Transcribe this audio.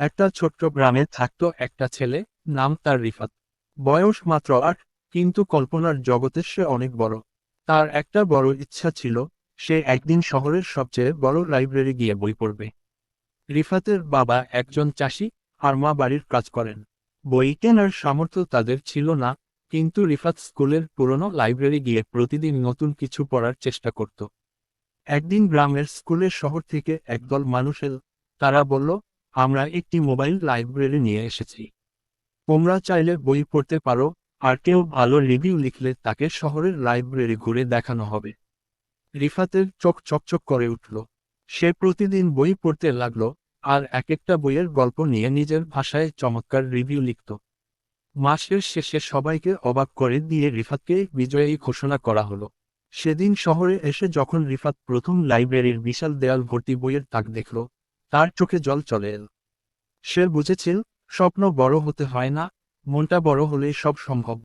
একটা ছোট্ট গ্রামে থাকতো একটা ছেলে, নাম তার রিফাত। বয়স মাত্র আট, কিন্তু কল্পনার জগতে সে অনেক বড়। তার একটা বড় ইচ্ছা ছিল, সে একদিন শহরের সবচেয়ে বড় লাইব্রেরি গিয়ে বই পড়বে। রিফাতের বাবা একজন চাষি, আর মা বাড়ির কাজ করেন। বই কেনার সামর্থ্য তাদের ছিল না, কিন্তু রিফাত স্কুলের পুরনো লাইব্রেরি গিয়ে প্রতিদিন নতুন কিছু পড়ার চেষ্টা করত। একদিন গ্রামের স্কুলের শহর থেকে একদল মানুষ এল তারা বলল আমরা একটি মোবাইল লাইব্রেরি নিয়ে এসেছি। তোমরা চাইলে বই পড়তে পারো, আর কেউ ভালো রিভিউ লিখলে তাকে শহরের লাইব্রেরি ঘুরে দেখানো হবে। রিফাতের চোখ চকচক করে উঠল। সে প্রতিদিন বই পড়তে লাগল, আর এক একটা বইয়ের গল্প নিয়ে নিজের ভাষায় চমৎকার রিভিউ লিখত। মাসের শেষে সবাইকে অবাক করে দিয়ে রিফাতকে বিজয়ী ঘোষণা করা হলো। সেদিন শহরে এসে যখন রিফাত প্রথম লাইব্রেরির বিশাল দেয়াল ভর্তি বইয়ের তাক দেখল তার চোখে জল চলে এল। সে বুঝেছিল, স্বপ্ন বড় হতে হয় না, মনটা বড় হলেই সব সম্ভব।